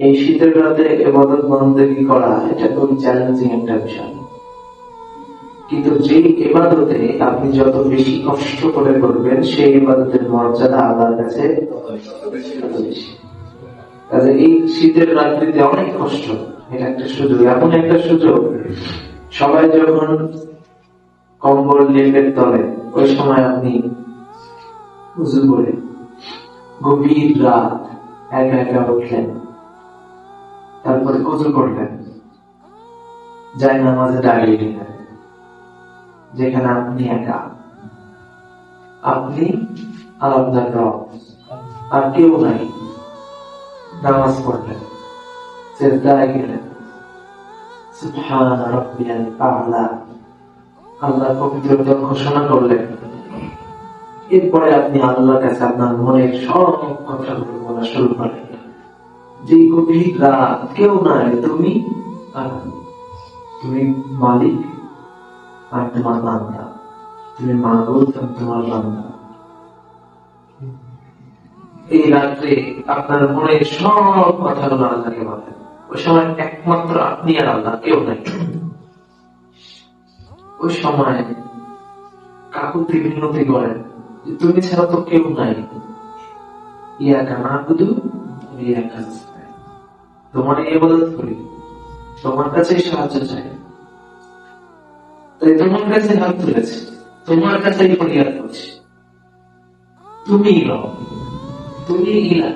এই শীতের রাতে এবাদত বন্দী করা, এটা খুবই চ্যালেঞ্জিং একটা বিষয়। কিন্তু যে এবাদতে আপনি যত বেশি কষ্ট করে করবেন, সেই এবাদতের মর্যাদা আল্লাহর কাছে কাজে এই শীতের রাত্রিতে অনেক কষ্ট, এটা একটা সুযোগ, এমন একটা সুযোগ, সবাই যখন কম্বল লেপের তলে, ওই সময় আপনি উজু করে গভীর রাত একা একা উঠলেন। তারপরে উজু করলেন যাই নামাজে দাঁড়িয়ে গেলেন, যেখানে আপনি একা। আপনি আপনার রব, আর কেউ নাই। নামাজ পড়লেন, সেজদায় গেলেন। আল্লাহ পবিত্রতা ঘোষণা করলেন। এরপরে আপনি আল্লাহর কাছে আপনার মনের সব কথাগুলো বলা শুরু করেন যে গভীর রাত কেউ নাই। তুমি? আর তুমি মালিক, আর তোমার বান্দা। তুমি তোমার বান্দা। এই রাত্রে আপনার মনের সব আল্লাহকে ওই সময় একমাত্র আপনি আর আল্লাহ, কেউ নাই। ওই সময় কাকুতি বিনতি করেন তুমি ছাড়া তো কেউ নাই। ইয়া কানা বুধু ইয়া কাজ তোমার এই বদল করি। তোমার কাছে সাহায্য চাই। তাই তোমার কাছে হাত তুলেছে। তোমার কাছে ফরিয়াদ করছে। তুমি রব। তুমি ইলা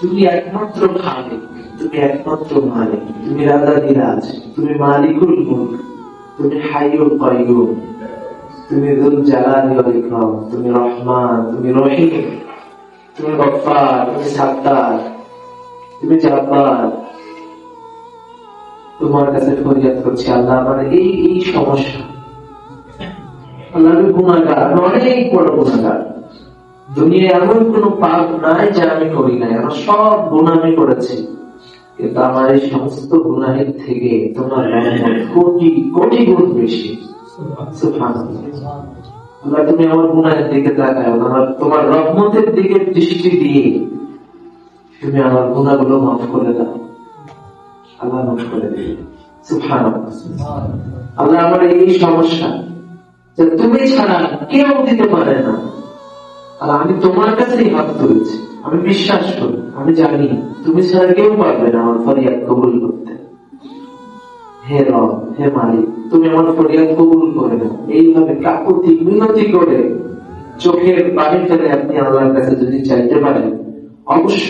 তুমি একমাত্র খালিক তুমি একমাত্র মালিক। তুমি রাজা দিরাজ তুমি মালিকুল মুলক। তুমি হাইয়ুল কাইয়ুম। তুমি দুল জালালি ওয়াল ইকরাম। তুমি রহমান। তুমি রহিম। তুমি গফফার। তুমি সাত্তার তুমি তোমার কাছে ফরিয়াদ করছি আল্লাহ আমার এই এই সমস্যা। আল্লাহ গুণাগার অনেক বড় গুণাগার। দুনিয়ায় এমন কোন পাপ নাই যা আমি করি নাই, আমার সব গুণ আমি করেছি। কিন্তু আমার এই সমস্ত গুণাহের থেকে তোমার কোটি কোটি গুণ বেশি। তুমি আমার গুণাহের দিকে আমার তোমার রহমতের দিকে দৃষ্টি দিয়ে তুমি আমার মাফ করে দাও। আল্লাহ মাফ করে দিবে। আল্লাহ আমার এই সমস্যা যে তুমি ছাড়া কেউ দিতে পারে না। আর আমি তোমার কাছেই হাত তুলেছি। আমি বিশ্বাস করি, আমি জানি তুমি ছাড়া কেউ পারবে না আমার ফরিয়াদ কবুল করতে। হে রব, হে মালিক, তুমি আমার ফরিয়াদ কবুল করে না এইভাবে কাকুতি মিনতি করে চোখের পানি ফেলে আপনি আল্লাহর কাছে যদি চাইতে পারেন, অবশ্যই